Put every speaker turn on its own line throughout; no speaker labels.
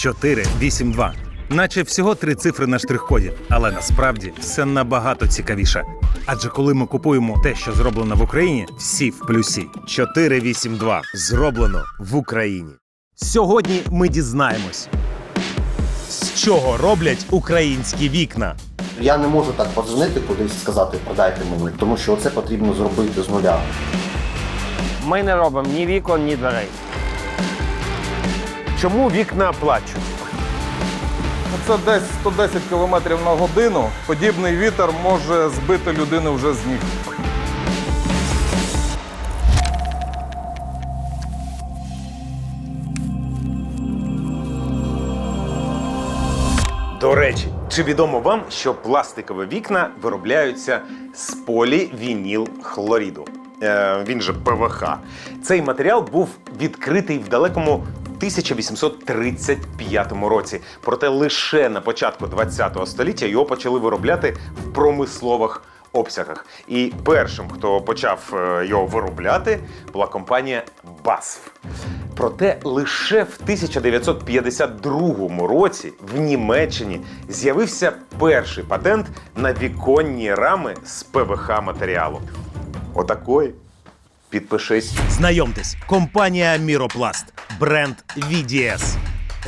482. Наче всього три цифри на штрих-коді, але насправді все набагато цікавіше. Адже коли ми купуємо те, що зроблено в Україні, всі в плюсі.
482. Зроблено в Україні.
Сьогодні ми дізнаємось, з чого роблять українські вікна.
Я не можу так подзвонити кудись і сказати, продайте мені, тому що це потрібно зробити з нуля.
Ми не робимо ні вікон, ні дверей.
Чому вікна плачуть?
Ну, Це десь 110 км на годину. Подібний вітер може збити людину вже з ніг.
До речі, чи відомо вам, що пластикові вікна виробляються з полівінілхлоріду? Е, він же ПВХ. Цей матеріал був відкритий в далекому 1835 році. Проте лише на початку ХХ століття його почали виробляти в промислових обсягах. І першим, хто почав е, його виробляти, була компанія BASF. Проте лише в 1952 році в Німеччині з'явився перший патент на віконні рами з ПВХ матеріалу. Отакої. Підпишись.
Знайомтесь, компанія Міропласт, бренд VDS,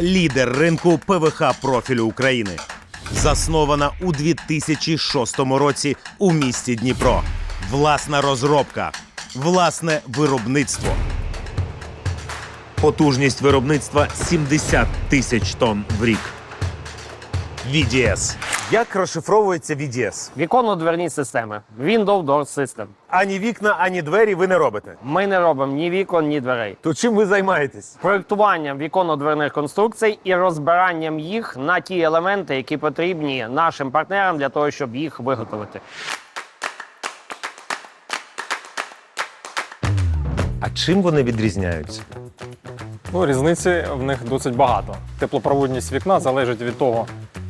лідер ринку ПВХ профілю України. Заснована у 2006 році у місті Дніпро. Власна розробка, власне виробництво. Потужність виробництва 70 тисяч тонн в рік. VDS.
Як розшифровується VDS?
Віконно-дверні системи. Window Door System.
Ані вікна, ані двері ви не робите.
Ми не робимо ні вікон, ні дверей.
То чим ви займаєтесь?
Проєктуванням віконно-дверних конструкцій і розбиранням їх на ті елементи, які потрібні нашим партнерам для того, щоб їх виготовити.
А чим вони відрізняються?
Ну, різниці в них досить багато. Теплопроводність вікна залежить від того,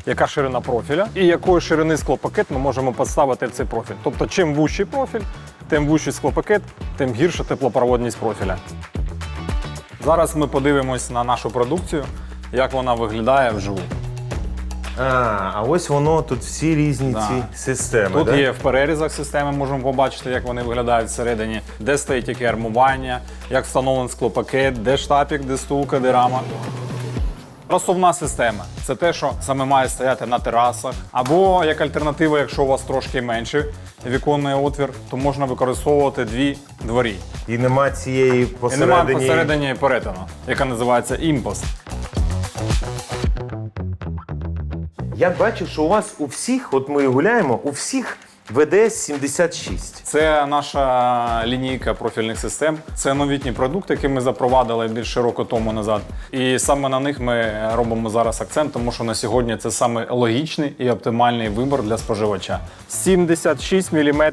яка ширина профіля і якої ширини склопакет ми можемо поставити в цей профіль. Тобто, чим вущий профіль, тим вущий склопакет, тим гірша теплопроводність профіля. Зараз ми подивимось на нашу продукцію, як вона виглядає вживу.
А, а ось воно тут всі різні
Да.
ці системи.
Тут
да?
є в перерізах системи, можемо побачити, як вони виглядають всередині, де стоїть яке армування, як встановлений склопакет, де штапік, де стулка, де рама. Розсувна система це те, що саме має стояти на терасах. Або як альтернатива, якщо у вас трошки менший віконний отвір, то можна використовувати дві дворі.
І нема цієї
І немає
посередині.
посередині перетину, яка називається імпост.
Я бачу, що у вас у всіх, от ми гуляємо, у всіх ВДС 76.
Це наша лінійка профільних систем. Це новітні продукти, які ми запровадили більше року тому назад. І саме на них ми робимо зараз акцент, тому що на сьогодні це саме логічний і оптимальний вибір для споживача. 76 мм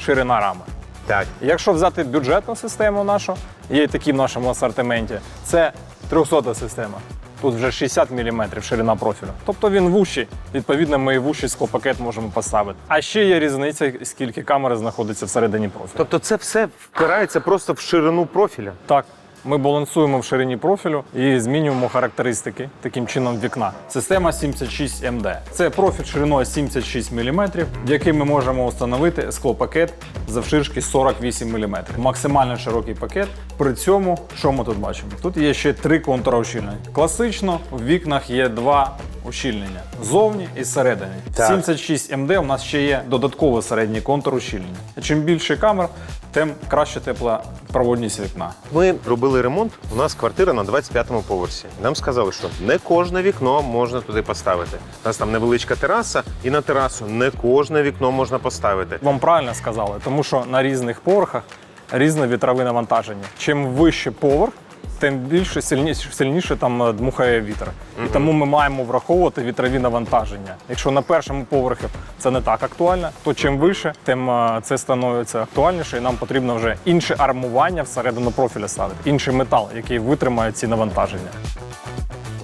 ширина рами.
Так.
Якщо взяти бюджетну систему нашу, є такі в нашому асортименті, це 300 система. Тут вже 60 мм ширина профілю. Тобто він вущий. Відповідно, ми і вущий склопакет можемо поставити. А ще є різниця, скільки камери знаходиться всередині профілю.
Тобто це все впирається просто в ширину профіля.
Так, ми балансуємо в ширині профілю і змінюємо характеристики таким чином вікна. Система 76 МД. Це профіль шириною 76 мм, в який ми можемо встановити склопакет завширшки 48 мм. Максимально широкий пакет. При цьому, що ми тут бачимо? Тут є ще три контури ущільнення. Класично в вікнах є два ущільнення ззовні і зсередини. 76 МД у нас ще є додатковий середній контур ущільнення. Чим більше камер, тим краще теплопроводність вікна.
Ми робили ремонт. У нас квартира на 25-му поверсі. Нам сказали, що не кожне вікно можна туди поставити. У нас там невеличка тераса, і на терасу не кожне вікно можна поставити.
Вам правильно сказали, тому що на різних поверхах різне вітрове навантаження. Чим вище поверх, тим більше сильніше, сильніше там е, дмухає вітер. І тому ми маємо враховувати вітрові навантаження. Якщо на першому поверхі це не так актуально, то чим вище, тим е, це становиться актуальніше, і нам потрібно вже інше армування всередину профіля ставити, інший метал, який витримає ці навантаження.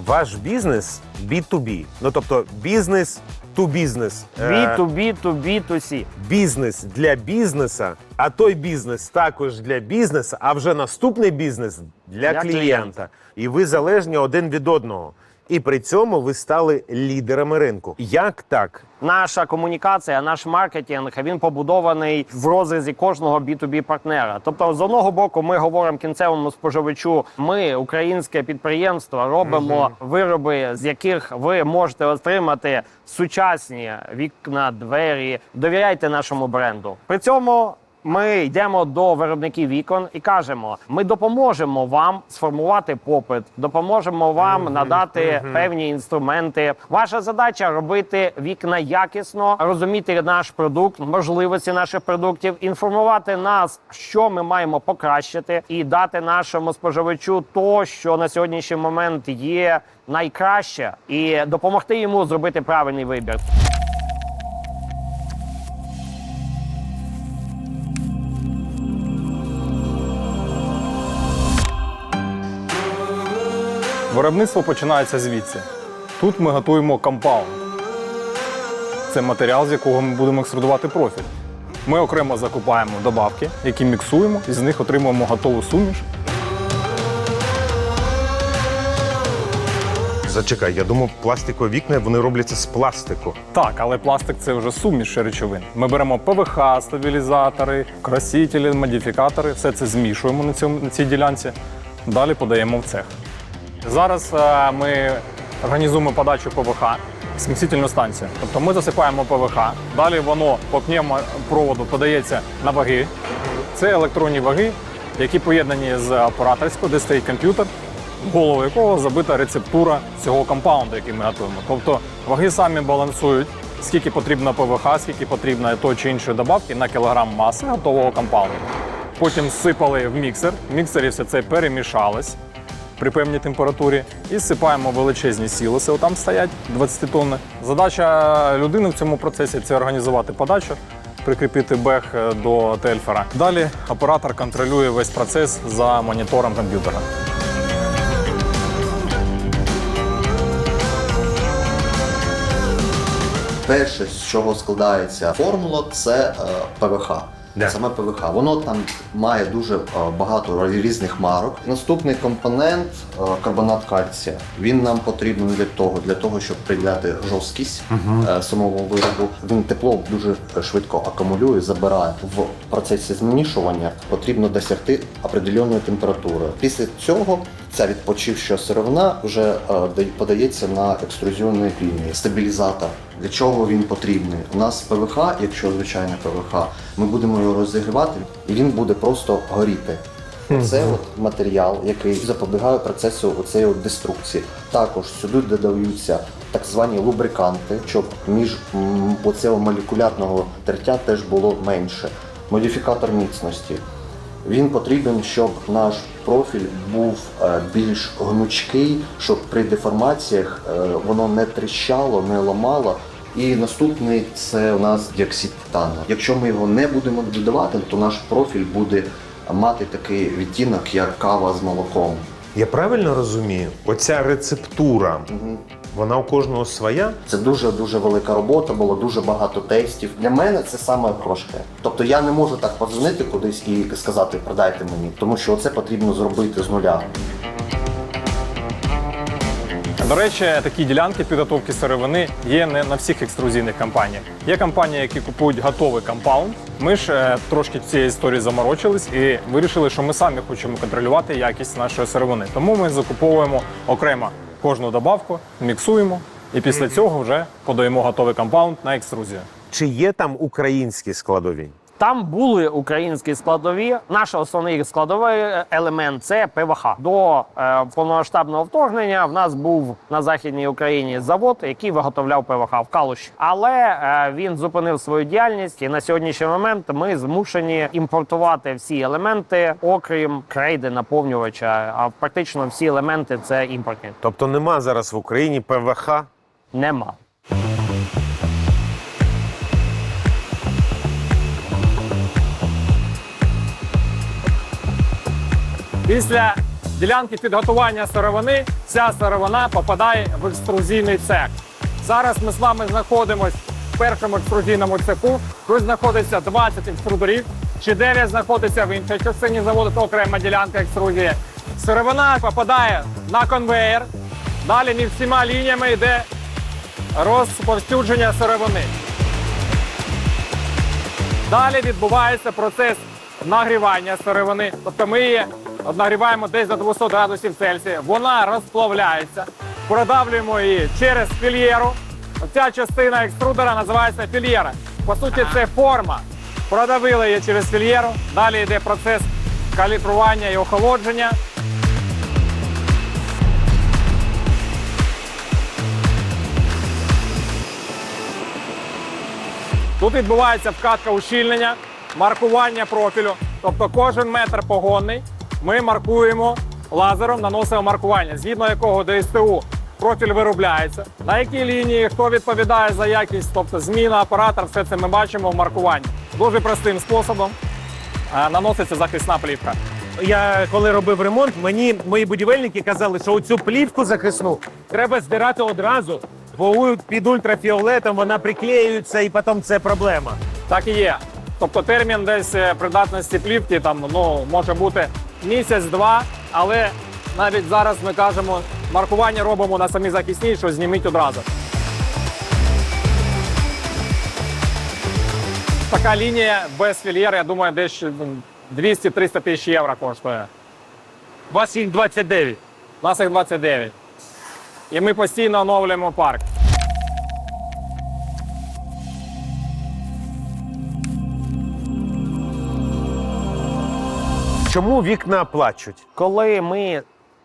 Ваш бізнес B2B. Ну тобто бізнес to бізнес. Е,
B2B, to B, to C.
бізнес для бізнеса, а той бізнес також для бізнесу, а вже наступний бізнес для,
Для
клієнта.
клієнта.
І ви залежні один від одного. І при цьому ви стали лідерами ринку. Як так?
Наша комунікація, наш маркетинг він побудований в розрізі кожного B2B партнера. Тобто, з одного боку, ми говоримо кінцевому споживачу. Ми, українське підприємство, робимо вироби, з яких ви можете отримати сучасні вікна, двері. Довіряйте нашому бренду. При цьому. Ми йдемо до виробників вікон і кажемо: ми допоможемо вам сформувати попит, допоможемо вам надати певні інструменти. Ваша задача робити вікна якісно, розуміти наш продукт, можливості наших продуктів, інформувати нас, що ми маємо покращити, і дати нашому споживачу то, що на сьогоднішній момент є найкраще, і допомогти йому зробити правильний вибір.
Виробництво починається звідси. Тут ми готуємо компаунд. Це матеріал, з якого ми будемо екструдувати профіль. Ми окремо закупаємо добавки, які міксуємо, і з них отримуємо готову суміш.
Зачекай, я думав, пластикові вікна вони робляться з пластику.
Так, але пластик це вже суміш речовин. Ми беремо ПВХ, стабілізатори, красителі, модифікатори, все це змішуємо на, цьому, на цій ділянці. Далі подаємо в цех. Зараз е, ми організуємо подачу ПВХ смісительну станцію. Тобто ми засипаємо ПВХ, далі воно по пневмопроводу подається на ваги. Це електронні ваги, які поєднані з операторською, де стоїть комп'ютер, голову якого забита рецептура цього компаунду, який ми готуємо. Тобто ваги самі балансують, скільки потрібно ПВХ, скільки потрібно того чи іншої добавки на кілограм маси готового компаунду. Потім всипали в міксер. В міксері все це перемішалось при певній температурі і зсипаємо величезні сілоси, отам стоять 20 тонни. Задача людини в цьому процесі це організувати подачу, прикріпити бех е, до тельфера. Далі оператор контролює весь процес за монітором комп'ютера.
Перше, з чого складається формула, це е, ПВХ.
Да.
Саме ПВХ. Воно там має дуже е, багато різних марок. Наступний компонент е, карбонат кальція. Він нам потрібен для того, для того, щоб приділяти жорсткість е, самого виробу. Він тепло дуже швидко акумулює, забирає. В процесі змішування потрібно досягти определеної температури. Після цього ця відпочивша сировина вже е, подається на екструзіонні лінії. Стабілізатор. Для чого він потрібний? У нас ПВХ, якщо звичайне ПВХ, ми будемо його розігрівати, і він буде просто горіти. Це от матеріал, який запобігає процесу оцеї от деструкції. Також сюди додаються так звані лубриканти, щоб між оцього молекулярного тертя теж було менше. Модифікатор міцності. Він потрібен, щоб наш профіль був е, більш гнучкий, щоб при деформаціях е, воно не тріщало, не ламало. І наступний це у нас діоксид титану. Якщо ми його не будемо додавати, то наш профіль буде мати такий відтінок, як кава з молоком.
Я правильно розумію? Оця рецептура, вона у кожного своя.
Це дуже дуже велика робота, було дуже багато тестів. Для мене це саме важке. Тобто я не можу так подзвонити кудись і сказати продайте мені, тому що це потрібно зробити з нуля.
До речі, такі ділянки підготовки сировини є не на всіх екструзійних компаніях. Є компанії, які купують готовий компаунд. Ми ж е, трошки в цій історії заморочились і вирішили, що ми самі хочемо контролювати якість нашої сировини. Тому ми закуповуємо окремо кожну добавку, міксуємо і після цього вже подаємо готовий компаунд на екструзію.
Чи є там українські складові?
Там були українські складові. Наш основний складовий елемент це ПВХ. До е, повномасштабного вторгнення в нас був на західній Україні завод, який виготовляв ПВХ в Калуші. Але е, він зупинив свою діяльність, і на сьогоднішній момент ми змушені імпортувати всі елементи, окрім крейди наповнювача. А практично всі елементи це імпортні.
Тобто нема зараз в Україні ПВХ.
Нема.
Після ділянки підготування сировини ця сировина попадає в екструзійний цех. Зараз ми з вами знаходимося в першому екструзійному цеху. Тут знаходиться 20 екструдерів, чи 9 знаходиться в іншій частині заводу, то окрема ділянка екструзії. Сировина попадає на конвеєр. Далі між всіма лініями йде розповсюдження сировини. Далі відбувається процес нагрівання сировини. Тобто ми її нагріваємо десь до 200 градусів Цельсія. Вона розплавляється. Продавлюємо її через фільєру. Ця частина екструдера називається фільєра. По суті, це форма. Продавили її через фільєру. Далі йде процес калібрування і охолодження. Тут відбувається вкатка ущільнення, маркування профілю. Тобто кожен метр погонний ми маркуємо лазером, наносимо маркування, згідно якого ДСТУ профіль виробляється. На якій лінії, хто відповідає за якість, тобто зміна, оператор, все це ми бачимо в маркуванні. Дуже простим способом е, наноситься захисна плівка.
Я коли робив ремонт, мені мої будівельники казали, що оцю плівку захисну треба здирати одразу, бо під ультрафіолетом вона приклеюється і потім це проблема.
Так і є. Тобто термін десь е, придатності плівки там ну може бути місяць-два, але навіть зараз ми кажемо, маркування робимо на самі захисні, що зніміть одразу. Така лінія без фільєр, я думаю, десь 200-300 тисяч євро коштує.
У вас їх 29.
У нас їх 29. І ми постійно оновлюємо парк.
Чому вікна плачуть?
Коли ми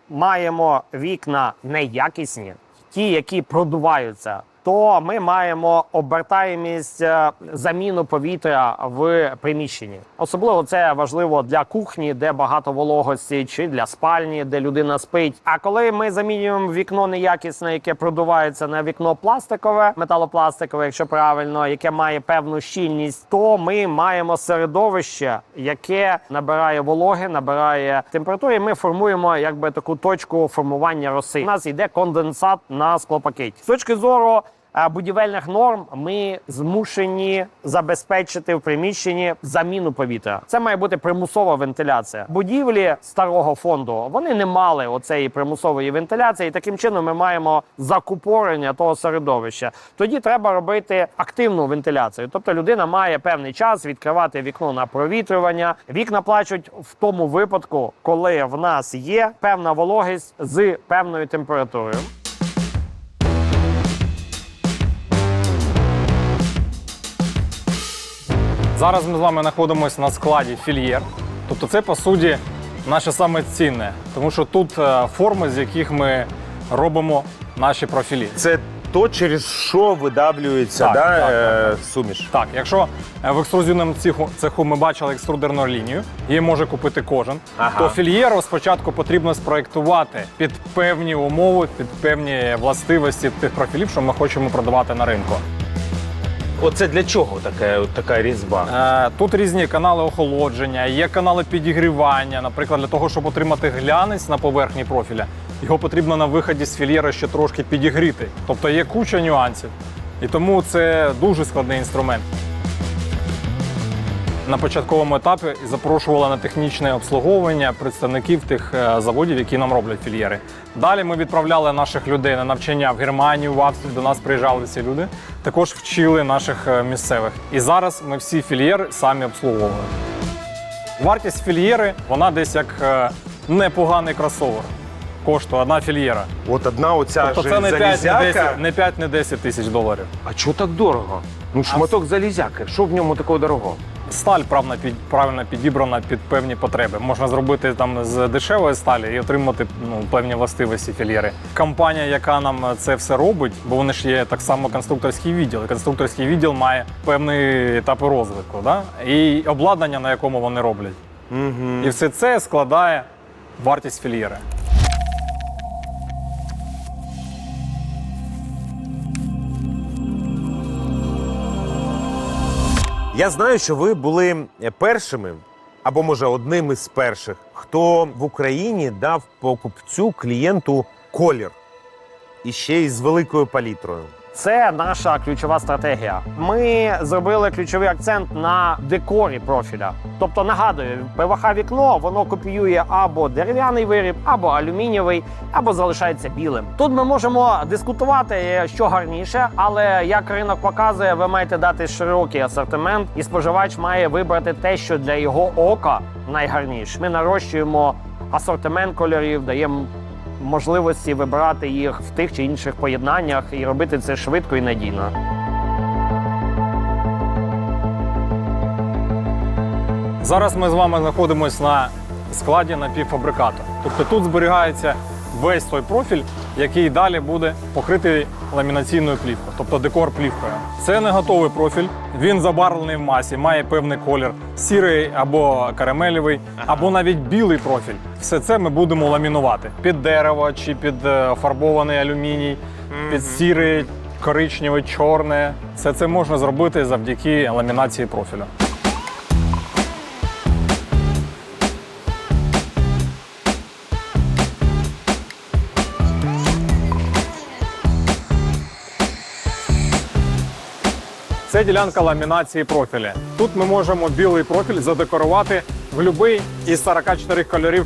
маємо вікна неякісні, ті, які продуваються, то ми маємо обертаємість е, заміну повітря в приміщенні. Особливо це важливо для кухні, де багато вологості, чи для спальні, де людина спить. А коли ми замінюємо вікно неякісне, яке продувається на вікно пластикове, металопластикове, якщо правильно, яке має певну щільність, то ми маємо середовище, яке набирає вологи, набирає температури. Ми формуємо якби таку точку формування роси. У нас йде конденсат на склопакеті. З точки зору будівельних норм ми змушені забезпечити в приміщенні заміну повітря. Це має бути примусова вентиляція. Будівлі старого фонду вони не мали оцеї примусової вентиляції. і Таким чином ми маємо закупорення того середовища. Тоді треба робити активну вентиляцію. Тобто людина має певний час відкривати вікно на провітрювання. Вікна плачуть в тому випадку, коли в нас є певна вологість з певною температурою.
Зараз ми з вами знаходимося на складі фільєр. Тобто це по суті наше саме цінне, тому що тут е, форми, з яких ми робимо наші профілі.
Це то, через що видавлюється
Так,
да,
так,
е, суміш.
Так, якщо е, в екструзійному цеху, цеху ми бачили екструдерну лінію, її може купити кожен,
Ага.
то фільєру спочатку потрібно спроектувати під певні умови, під певні властивості тих профілів, що ми хочемо продавати на ринку.
Оце для чого така, така різьба?
Е, Тут різні канали охолодження, є канали підігрівання. Наприклад, для того, щоб отримати глянець на поверхні профіля, його потрібно на виході з фільєра ще трошки підігріти. Тобто є куча нюансів. І тому це дуже складний інструмент. На початковому етапі запрошували на технічне обслуговування представників тих е, заводів, які нам роблять фільєри. Далі ми відправляли наших людей на навчання в Германію, в Австрію. До нас приїжджали ці люди. Також вчили наших е, місцевих. І зараз ми всі фільєри самі обслуговуємо. Вартість фільєри вона десь як е, непоганий кросовер. Коштує одна фільєра.
От одна оця
Тобто це не 5, не
залізяка.
10, не 5, не 10 тисяч доларів.
А чого так дорого? Ну, шматок залізяки. Що в ньому такого дорогого?
Сталь правильно, під, правильно підібрана під певні потреби. Можна зробити там з дешевої сталі і отримати ну, певні властивості фільєри. Компанія, яка нам це все робить, бо вони ж є так само конструкторський відділ. І конструкторський відділ має певні етапи розвитку, да? і обладнання, на якому вони роблять.
Угу.
І все це складає вартість фільєри.
Я знаю, що ви були першими, або може одним із перших, хто в Україні дав покупцю клієнту колір. І ще й з великою палітрою.
Це наша ключова стратегія. Ми зробили ключовий акцент на декорі профіля. Тобто, нагадую, ПВХ вікно воно копіює або дерев'яний виріб, або алюмінієвий, або залишається білим. Тут ми можемо дискутувати, що гарніше, але як ринок показує, ви маєте дати широкий асортимент, і споживач має вибрати те, що для його ока найгарніше. Ми нарощуємо асортимент кольорів, даємо можливості вибирати їх в тих чи інших поєднаннях і робити це швидко і надійно.
Зараз ми з вами знаходимося на складі напівфабрикату. Тобто тут зберігається весь той профіль, який далі буде покритий ламінаційною плівкою, тобто декор плівкою. Це не готовий профіль. Він забарвлений в масі, має певний колір, сірий або карамелевий, або навіть білий профіль. Все це ми будемо ламінувати під дерево чи під е, фарбований алюміній, під сірий, коричневий, чорне. Все це можна зробити завдяки ламінації профілю. Це ділянка ламінації профілі. Тут ми можемо білий профіль задекорувати в будь-який із 44 кольорів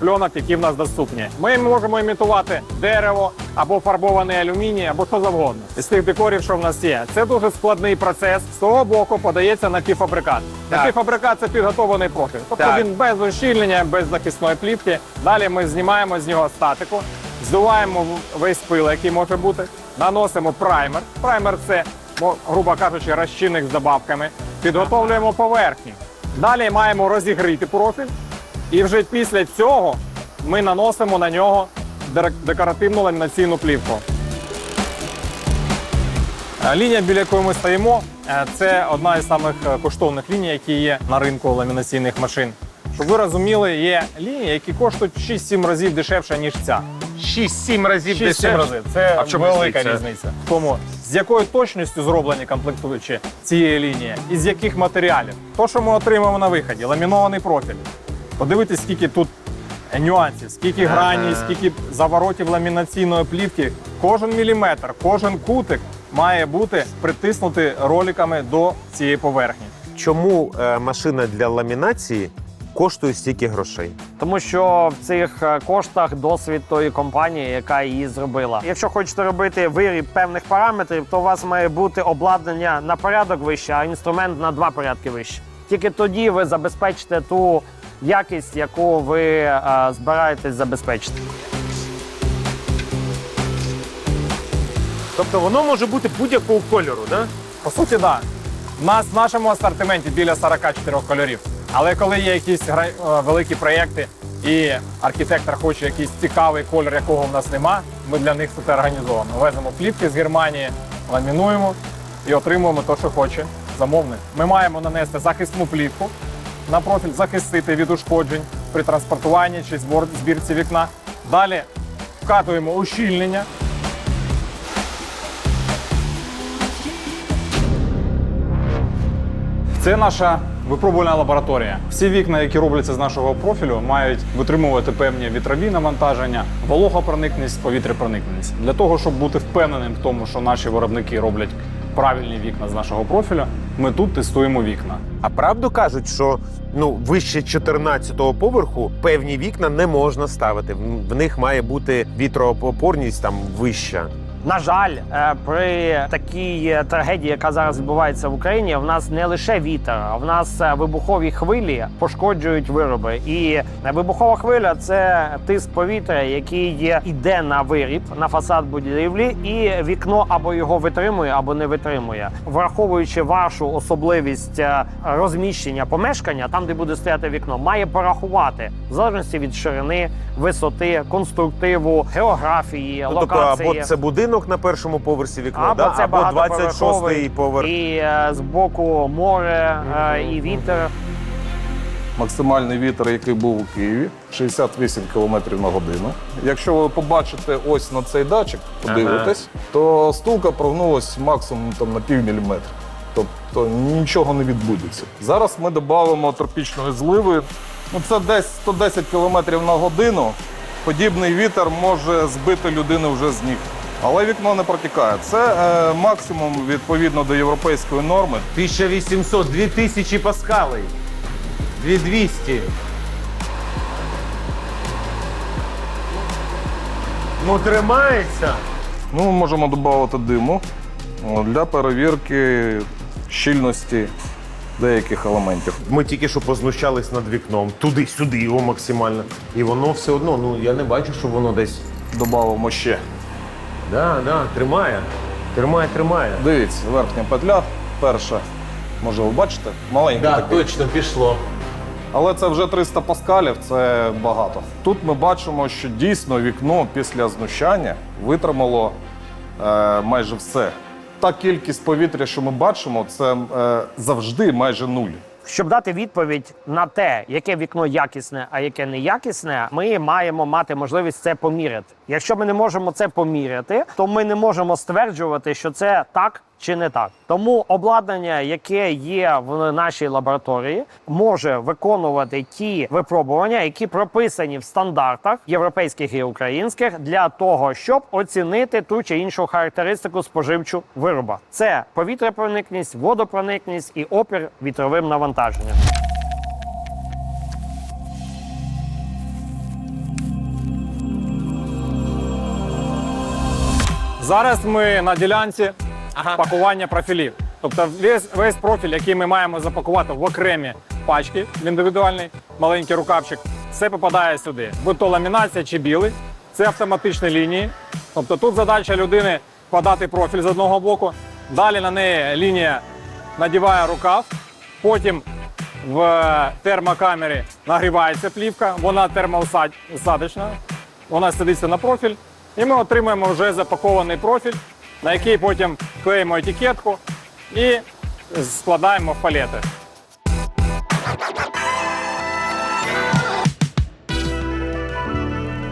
пльонок, які в нас доступні. Ми можемо імітувати дерево або фарбований алюміній, або що завгодно із тих декорів, що в нас є. Це дуже складний процес. З того боку подається напівфабрикат. Напівфабрикат це підготовлений профіль. Тобто
Так.
він без ущільнення, без захисної плівки. Далі ми знімаємо з нього статику, здуваємо весь пил, який може бути, наносимо праймер. Праймер це, грубо кажучи, розчинник з добавками. Підготовлюємо поверхню. Далі маємо розігріти профіль, і вже після цього ми наносимо на нього декоративну ламінаційну плівку. Е, Лінія, біля якої ми стоїмо, е, це одна із самих е, коштовних ліній, які є на ринку ламінаційних машин. Щоб ви розуміли, є лінії, які коштують в 6-7 разів дешевше, ніж ця.
6-7 разів
6-7
дешевше.
разів. Це
А
велика
різниця.
Тому, з якою точністю зроблені комплектуючі цієї лінії, і з яких матеріалів. То, що ми отримаємо на виході, ламінований профіль. Подивитись, скільки тут нюансів, скільки граній, скільки заворотів ламінаційної плівки. Кожен міліметр, кожен кутик має бути притиснутий роликами до цієї поверхні.
Чому е, машина для ламінації коштує стільки грошей?
Тому що в цих е, коштах досвід тої компанії, яка її зробила. Якщо хочете робити виріб певних параметрів, то у вас має бути обладнання на порядок вище, а інструмент на два порядки вище. Тільки тоді ви забезпечите ту якість, яку ви е, збираєтесь забезпечити.
Тобто воно може бути будь-якого кольору, да?
По суті, да. У нас в нашому асортименті біля 44 кольорів. Але коли є якісь е, великі проєкти і архітектор хоче якийсь цікавий кольор, якого в нас нема, ми для них це організовуємо. Веземо плівки з Германії, ламінуємо і отримуємо те, що хоче замовник. Ми маємо нанести захисну плівку на профіль, захистити від ушкоджень при транспортуванні чи збірці вікна. Далі вкатуємо ущільнення. Це наша випробувальна лабораторія. Всі вікна, які робляться з нашого профілю, мають витримувати певні вітрові навантаження, вологопроникність, повітряпроникність. Для того, щоб бути впевненим в тому, що наші виробники роблять правильні вікна з нашого профілю, ми тут тестуємо вікна.
А правду кажуть, що ну вище 14-го поверху певні вікна не можна ставити. В- них має бути вітроопорність там вища.
На жаль, е, при такій е, трагедії, яка зараз відбувається в Україні, в нас не лише вітер, а в нас е, вибухові хвилі пошкоджують вироби. І вибухова хвиля це тиск повітря, який йде на виріб, на фасад будівлі, і вікно або його витримує, або не витримує. Враховуючи вашу особливість розміщення помешкання, там де буде стояти вікно, має порахувати в залежності від ширини, висоти, конструктиву, географії,
Ну, тобто, або це будинок на першому поверсі вікно,
Або
да?
це
або 26-й поверх.
і е, з боку море е, і вітер.
Максимальний вітер, який був у Києві, 68 км на годину. Якщо ви побачите ось на цей датчик, подивитесь, то стулка прогнулась максимум там, на пів міліметра. Тобто нічого не відбудеться. Зараз ми додамо тропічної зливи. Ну, це десь 110 км на годину. Подібний вітер може збити людину вже з ніг. Але вікно не протікає. Це е, максимум відповідно до європейської норми.
1800, 2000 паскалей. 2200. Ну, тримається.
Ну, можемо додати диму о, для перевірки щільності деяких елементів.
Ми тільки що познущались над вікном. Туди-сюди його максимально. І воно все одно, ну я не бачу, що воно десь.
Добавимо ще.
Да, да, тримає. Тримає, тримає.
Дивіться, верхня петля, перша. Може, ви бачите? Маленька
Да,
така.
точно пішло.
Але це вже 300 паскалів, це багато. Тут ми бачимо, що дійсно вікно після знущання витримало е, майже все. Та кількість повітря, що ми бачимо, це е, завжди майже нуль.
Щоб дати відповідь на те, яке вікно якісне, а яке неякісне, ми маємо мати можливість це поміряти. Якщо ми не можемо це поміряти, то ми не можемо стверджувати, що це так чи не так. Тому обладнання, яке є в нашій лабораторії, може виконувати ті випробування, які прописані в стандартах європейських і українських, для того, щоб оцінити ту чи іншу характеристику споживчу вироба. Це повітряпроникність, водопроникність і опір вітровим навантаженням.
Зараз ми на ділянці пакування профілів. Тобто весь, весь профіль, який ми маємо запакувати в окремі пачки, в індивідуальний маленький рукавчик, все попадає сюди. Будь то ламінація чи білий, це автоматичні лінії. Тобто тут задача людини подати профіль з одного боку, далі на неї лінія надіває рукав, потім в термокамері нагрівається плівка, вона термоусадочна, вона садиться на профіль, і ми отримуємо вже запакований профіль, на який потім клеїмо етикетку і складаємо в палети.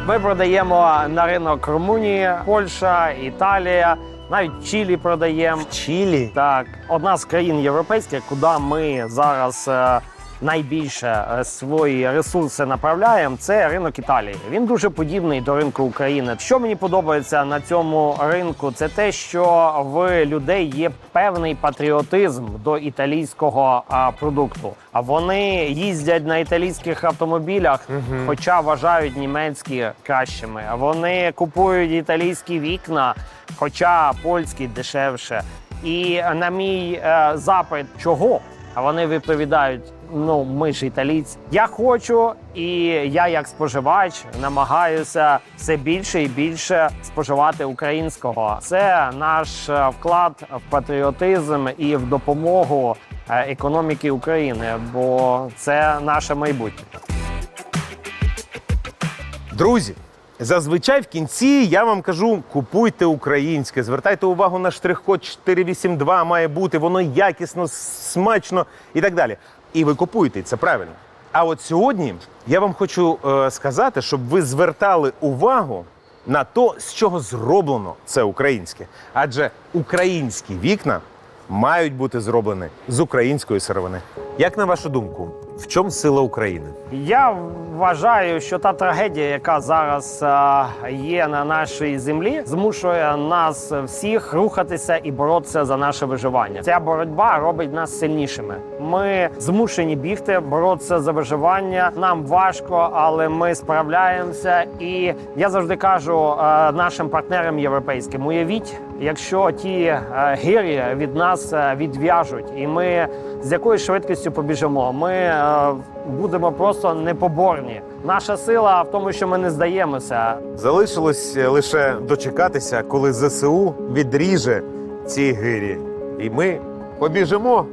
Ми продаємо на ринок Румунії, Польща, Італія, навіть Чилі продаємо.
Чилі.
Так, одна з країн європейських, куди ми зараз е, найбільше е, свої ресурси направляємо, це ринок Італії. Він дуже подібний до ринку України. Що мені подобається на цьому ринку, це те, що в людей є певний патріотизм до італійського продукту. А вони їздять на італійських автомобілях, хоча вважають німецькі кращими. Вони купують італійські вікна, хоча польські дешевше. І на мій е, запит, чого? А вони відповідають: ну ми ж італійці. Я хочу, і я, як споживач, намагаюся все більше і більше споживати українського. Це наш е, вклад в патріотизм і в допомогу е, економіки України, бо це наше майбутнє.
Друзі, зазвичай в кінці я вам кажу: купуйте українське, звертайте увагу на штрих-код 482 має бути, воно якісно, смачно і так далі. І ви купуєте, це правильно. А от сьогодні я вам хочу е, сказати, щоб ви звертали увагу на то, з чого зроблено це українське. Адже українські вікна мають бути зроблені з української сировини. Як на вашу думку, в чому сила України?
Я вважаю, що та трагедія, яка зараз е, є на нашій землі, змушує нас всіх рухатися і боротися за наше виживання. Ця боротьба робить нас сильнішими. Ми змушені бігти, боротися за виживання. Нам важко, але ми справляємося. І я завжди кажу е, нашим партнерам європейським: уявіть, якщо ті е, гирі від нас е, відв'яжуть, і ми з якою швидкістю побіжимо. Ми е, будемо просто непоборні. Наша сила в тому, що ми не здаємося.
Залишилось лише дочекатися, коли ЗСУ відріже ці гирі. І ми побіжимо